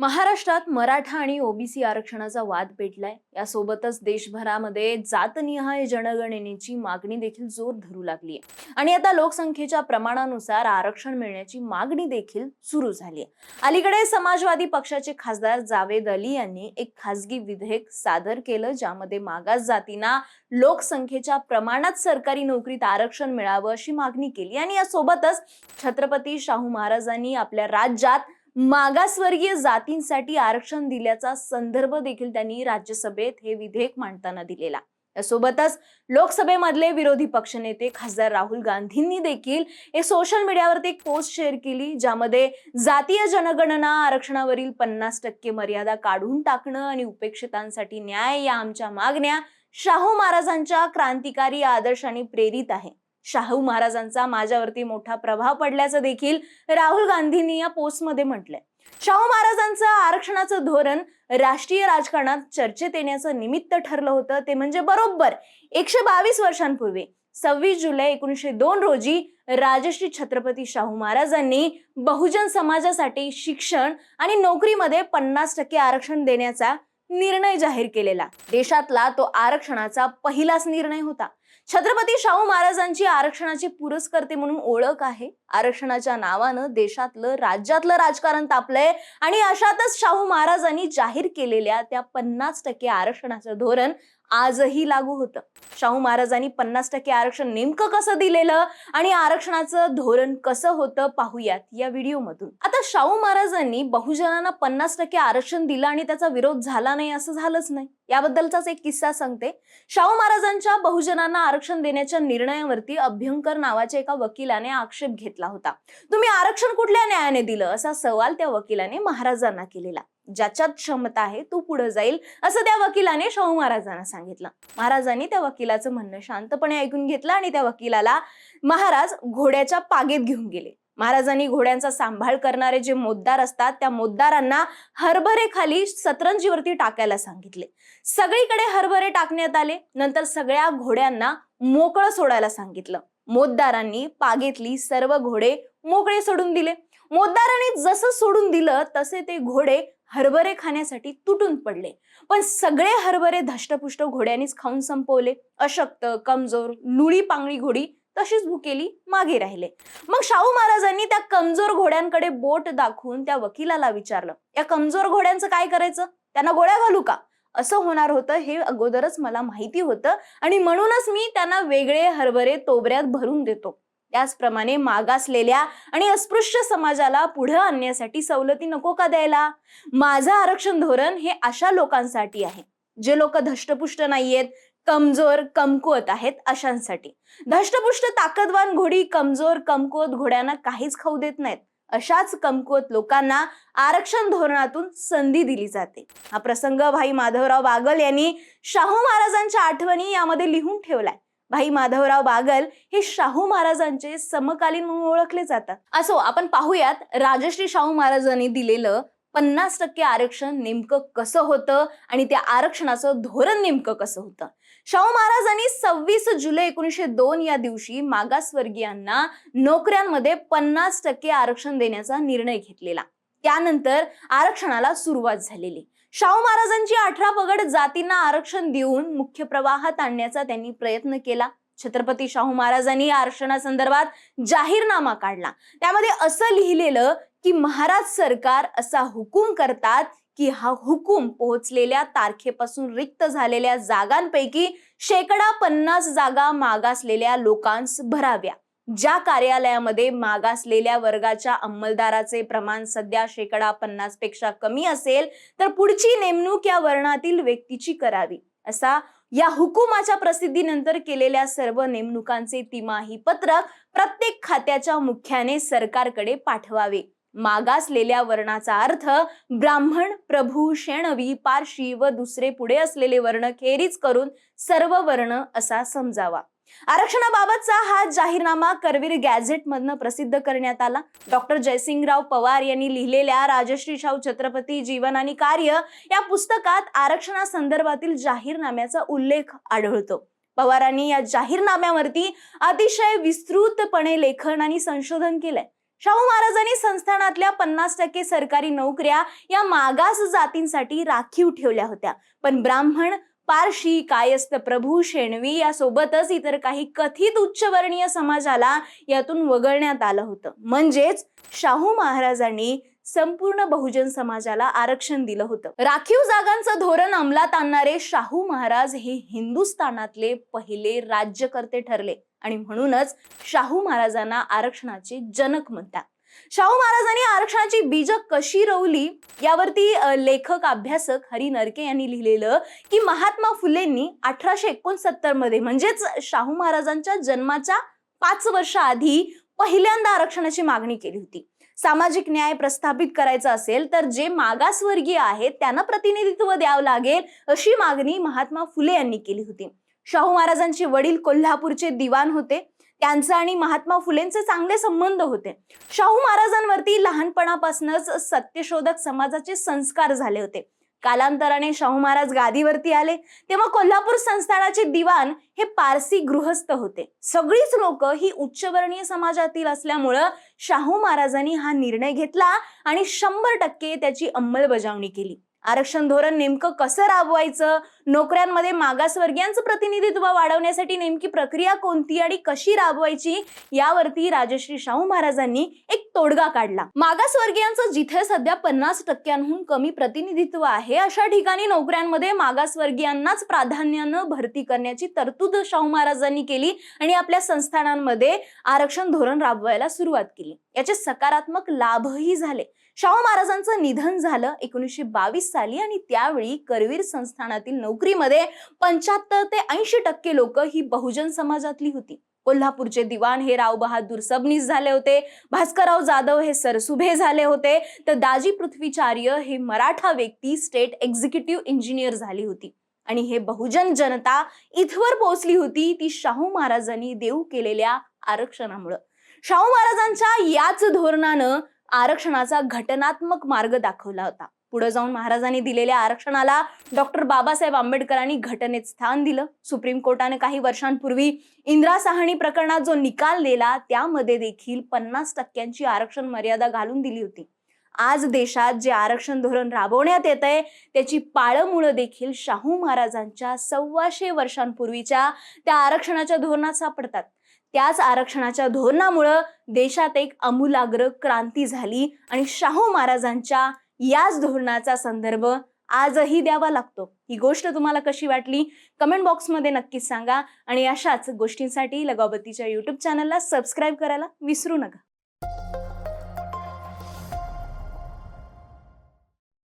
महाराष्ट्रात मराठा आणि ओबीसी आरक्षणाचा वाद पेटलाय. यासोबतच देशभरामध्ये जातनिहाय जनगणनेची मागणी देखील जोर धरू लागली आहे आणि आता लोकसंख्येच्या प्रमाणानुसार आरक्षण मिळण्याची मागणी देखील सुरू झाली आहे अलीकडे समाजवादी पक्षाचे खासदार जावेद अली यांनी एक खासगी विधेयक सादर केलं ज्यामध्ये मागास जातींना लोकसंख्येच्या प्रमाणात सरकारी नोकरीत आरक्षण मिळावं अशी मागणी केली. आणि यासोबतच छत्रपती शाहू महाराजांनी आपल्या राज्यात मागासवर्गीय जातींसाठी आरक्षण दिल्याचा संदर्भ देखील त्यांनी राज्यसभेत हे विधेयक मांडताना दिलेला. सोबतच लोकसभेमधले विरोधी पक्षनेते खासदार राहुल गांधींनी देखील हे सोशल मीडियावरती एक पोस्ट शेअर केली ज्यामध्ये जातीय जनगणना आरक्षणावरील पन्नास टक्के मर्यादा काढून टाकणं आणि उपेक्षितांसाठी न्याय या आमच्या मागण्या शाहू महाराजांच्या क्रांतिकारी आदर्शाने प्रेरित आहे. शाहू महाराजांचा माझ्यावरती मोठा प्रभाव पडल्याचं देखील राहुल गांधींनी या पोस्टमध्ये म्हटलंय. शाहू महाराजांचं आरक्षणाचं धोरण राष्ट्रीय राजकारणात चर्चेत येण्याचं निमित्त ठरलं होतं. ते म्हणजे बरोबर एकशे बावीस वर्षांपूर्वी सव्वीस जुलै एकोणीसशे दोन रोजी राजश्री छत्रपती शाहू महाराजांनी बहुजन समाजासाठी शिक्षण आणि नोकरीमध्ये पन्नास टक्के आरक्षण देण्याचा निर्णय जाहीर केलेला. देशातला तो आरक्षणाचा पहिलाच निर्णय होता. छत्रपती शाहू महाराजांची आरक्षणाची पुरस्कर्ते म्हणून ओळख आहे. आरक्षणाच्या नावानं देशातलं राज्यातलं राजकारण तापलंय आणि अशातच शाहू महाराजांनी जाहीर केलेल्या त्या पन्नास टक्के आरक्षणाचं धोरण आजही लागू होतं. शाहू महाराजांनी पन्नास टक्के आरक्षण नेमकं कसं दिलेलं आणि आरक्षणाचं धोरण कसं होतं पाहूयात या व्हिडिओमधून. आता शाहू महाराजांनी बहुजनांना पन्नास टक्के आरक्षण दिलं आणि त्याचा विरोध झाला नाही असं झालंच नाही. याबद्दलचाच एक किस्सा सांगते. शाहू महाराजांच्या बहुजनांना आरक्षण देण्याच्या निर्णयावरती अभ्यंकर नावाच्या एका वकिलाने आक्षेप घेतला होता. तुम्ही आरक्षण कुठल्या न्यायाने दिलं? असा सवाल त्या वकिलाने महाराजांना केलेला. ज्याच्यात क्षमता आहे तो पुढे जाईल असं त्या वकिलाने शाहू महाराजांना सांगितलं. महाराजांनी त्या वकिलाचं म्हणणं शांतपणे ऐकून घेतलं आणि त्या वकिलाला महाराज घोड्याच्या पागेत घेऊन गेले. महाराजांनी घोड्यांचा सांभाळ करणारे जे मोद्दार असतात त्या मोद्दारांना हरभरे खाली सतरंजीवरती टाकायला सांगितले. सगळीकडे हरभरे टाकण्यात आले नंतर सगळ्या घोड्यांना मोकळं सोडायला सांगितलं. मोद्दारांनी पागेतली सर्व घोडे मोकळे सोडून दिले. मोद्दारांनी जसं सोडून दिलं तसे ते घोडे हरभरे खाण्यासाठी तुटून पडले. पण सगळे हरभरे धष्टपुष्ट घोड्यांनीच खाऊन संपवले. अशक्त कमजोर लुळी पांगळी घोडी तशीच भुकेली मागे राहिले. मग शाहू महाराजांनी त्या कमजोर घोड्यांकडे बोट दाखवून त्या वकिलाला विचारलं या कमजोर घोड्यांचं काय करायचं? त्यांना गोळ्या घालू का? असं होणार होतं हे अगोदरच मला माहिती होतं आणि म्हणूनच मी त्यांना वेगळे हरभरे तोबऱ्यात भरून देतो. त्याचप्रमाणे मागासलेल्या आणि अस्पृश्य समाजाला पुढे आणण्यासाठी सवलती नको का द्यायला? माझं आरक्षण धोरण हे अशा लोकांसाठी आहे. जे लोक धष्टपुष्ट नाहीयेत कमजोर कमकुवत आहेत अशांसाठी. धष्टपुष्ट ताकदवान घोडी कमजोर कमकुवत घोड्यांना काहीच खाऊ देत नाहीत. अशाच कमकुवत लोकांना आरक्षण धोरणातून संधी दिली जाते. हा प्रसंग भाई माधवराव बागल यांनी शाहू महाराजांच्या आठवणी यामध्ये लिहून ठेवलाय. भाई माधवराव बागल हे शाहू महाराजांचे समकालीन म्हणून ओळखले जातात. असो आपण पाहूयात राजश्री शाहू महाराजांनी दिलेलं पन्नास टक्के आरक्षण नेमकं कसं होतं आणि त्या आरक्षणाचं धोरण नेमकं कसं होतं? शाहू महाराजांनी सव्वीस जुलै एकोणीसशे दोन या दिवशी मागासवर्गीयांना नोकऱ्यांमध्ये पन्नास टक्के आरक्षण देण्याचा निर्णय घेतलेला. त्यानंतर आरक्षणाला सुरुवात झालेली. शाहू महाराजांची अठरा पगड जातींना आरक्षण देऊन मुख्य प्रवाहात आणण्याचा त्यांनी प्रयत्न केला. छत्रपती शाहू महाराजांनी आरक्षणासंदर्भात जाहीरनामा काढला. त्यामध्ये असं लिहिलेलं की महाराज सरकार असा हुकूम करतात की हा हुकूम पोहोचलेल्या तारखेपासून रिक्त झालेल्या जागांपैकी शेकडा पन्नास जागा मागासलेल्या लोकांस भराव्या. ज्या कार्यालयामध्ये मागासलेल्या वर्गाच्या अंमलदाराचे प्रमाण सध्या शेकडा पन्नासपेक्षा कमी असेल तर पुढची नेमणूक या वर्णातील व्यक्तीची करावी. असा या हुकुमाच्या प्रसिद्धीनंतर केलेल्या सर्व नेमणुकांचे तिमाही पत्रक प्रत्येक खात्याच्या मुख्याने सरकारकडे पाठवावे. मागासलेल्या वर्णाचा अर्थ ब्राह्मण प्रभू शेणवी पारशी व दुसरे पुढे असलेले वर्ण खेरीज करून सर्व वर्ण असा समजावा. आरक्षणाबाबतचा हा जाहीरनामा करवीर गॅझेट मधनं प्रसिद्ध करण्यात आला. डॉक्टर जयसिंगराव पवार यांनी लिहिलेल्या राजश्री शाहू छत्रपती जीवन आणि कार्य या पुस्तकात आरक्षणासंदर्भातील जाहीरनाम्याचा उल्लेख आढळतो. पवारांनी या जाहीरनाम्यावरती अतिशय विस्तृतपणे लेखन आणि संशोधन केलंय. शाहू महाराजांनी संस्थानातल्या पन्नास टक्के सरकारी नोकऱ्या या मागास जातींसाठी राखीव ठेवल्या होत्या. पण ब्राह्मण पारशी कायस्थ प्रभू शेणवी यासोबतच इतर काही कथित उच्चवर्णीय समाजाला यातून वगळण्यात आलं होतं. म्हणजेच शाहू महाराजांनी संपूर्ण बहुजन समाजाला आरक्षण दिलं होतं. राखीव जागांचं धोरण अंमलात आणणारे शाहू महाराज हे हिंदुस्थानातले पहिले राज्यकर्ते ठरले आणि म्हणूनच शाहू महाराजांना आरक्षणाचे जनक म्हणतात. शाहू महाराजांनी आरक्षणाची बीज कशी रोवली यावरती लेखक अभ्यासक हरी नरके यांनी लिहिलेलं की महात्मा फुलेंनी अठराशे एकोणसत्तरमध्ये म्हणजेच शाहू महाराजांच्या जन्माच्या पाच वर्ष आधी पहिल्यांदा आरक्षणाची मागणी केली होती. सामाजिक न्याय प्रस्थापित करायचा असेल तर जे मागासवर्गीय आहेत त्यांना प्रतिनिधित्व द्यावं लागेल अशी मागणी महात्मा फुले यांनी केली होती. शाहू महाराजांचे वडील कोल्हापूरचे दिवाण होते. त्यांचं आणि महात्मा फुलेंचे चांगले संबंध होते. शाहू महाराजांवरती लहानपणापासूनच सत्यशोधक समाजाचे संस्कार झाले होते. कालांतराने शाहू महाराज गादीवरती आले तेव्हा कोल्हापूर संस्थानाचे दिवाण हे पारसी गृहस्थ होते. सगळीच लोक ही उच्चवर्णीय समाजातील असल्यामुळं शाहू महाराजांनी हा निर्णय घेतला आणि शंभर टक्के त्याची अंमलबजावणी केली. आरक्षण धोरण नेमकं कसं राबवायचं? नोकऱ्यांमध्ये मागासवर्गीयांचं प्रतिनिधित्व वाढवण्यासाठी नेमकी प्रक्रिया कोणती आणि कशी राबवायची? यावरती राजश्री शाहू महाराजांनी एक तोडगा काढला. मागासवर्गीयांचं जिथे सध्या पन्नास टक्क्यांहून कमी प्रतिनिधित्व आहे अशा ठिकाणी नोकऱ्यांमध्ये मागासवर्गीयांनाच प्राधान्यानं भरती करण्याची तरतूद शाहू महाराजांनी केली आणि आपल्या संस्थानांमध्ये आरक्षण धोरण राबवायला सुरुवात केली. याचे सकारात्मक लाभही झाले. शाहू महाराजांचं निधन झालं एकोणीसशे बावीस साली आणि त्यावेळी करवीर संस्थानातील नोकरीमध्ये पंच्याहत्तर ते ऐंशी टक्के लोक ही बहुजन समाजातली होती. कोल्हापूरचे दिवाण हे राव बहादूर सबनीस झाले होते भास्करराव जाधव हे सरसुभे झाले होते तर दाजी पृथ्वीचार्य हे मराठा व्यक्ती स्टेट एक्झिक्युटिव्ह इंजिनियर झाली होती. आणि हे बहुजन जनता इथवर पोहोचली होती ती शाहू महाराजांनी देऊ केलेल्या आरक्षणामुळं. शाहू महाराजांच्या याच धोरणानं आरक्षणाचा घटनात्मक मार्ग दाखवला होता. पुढे जाऊन महाराजांनी दिलेल्या आरक्षणाला डॉक्टर बाबासाहेब आंबेडकरांनी घटनेत स्थान दिलं. सुप्रीम कोर्टाने काही वर्षांपूर्वी इंदिरा साहणी प्रकरणात जो निकाल दिला त्यामध्ये देखील पन्नास टक्क्यांची आरक्षण मर्यादा घालून दिली होती. आज देशात जे आरक्षण धोरण राबवण्यात येत आहे त्याची पाळमुळं देखील शाहू महाराजांच्या सव्वाशे वर्षांपूर्वीच्या त्या आरक्षणाच्या धोरणात सापडतात. त्याच आरक्षणाच्या धोरणामुळं देशात एक आमूलाग्र क्रांती झाली आणि शाहू महाराजांच्या याच धोरणाचा संदर्भ आजही द्यावा लागतो. ही गोष्ट तुम्हाला कशी वाटली? कमेंट बॉक्समध्ये नक्कीच सांगा आणि अशाच गोष्टींसाठी लगावतीच्या युट्यूब चॅनलला सबस्क्राईब करायला विसरू नका.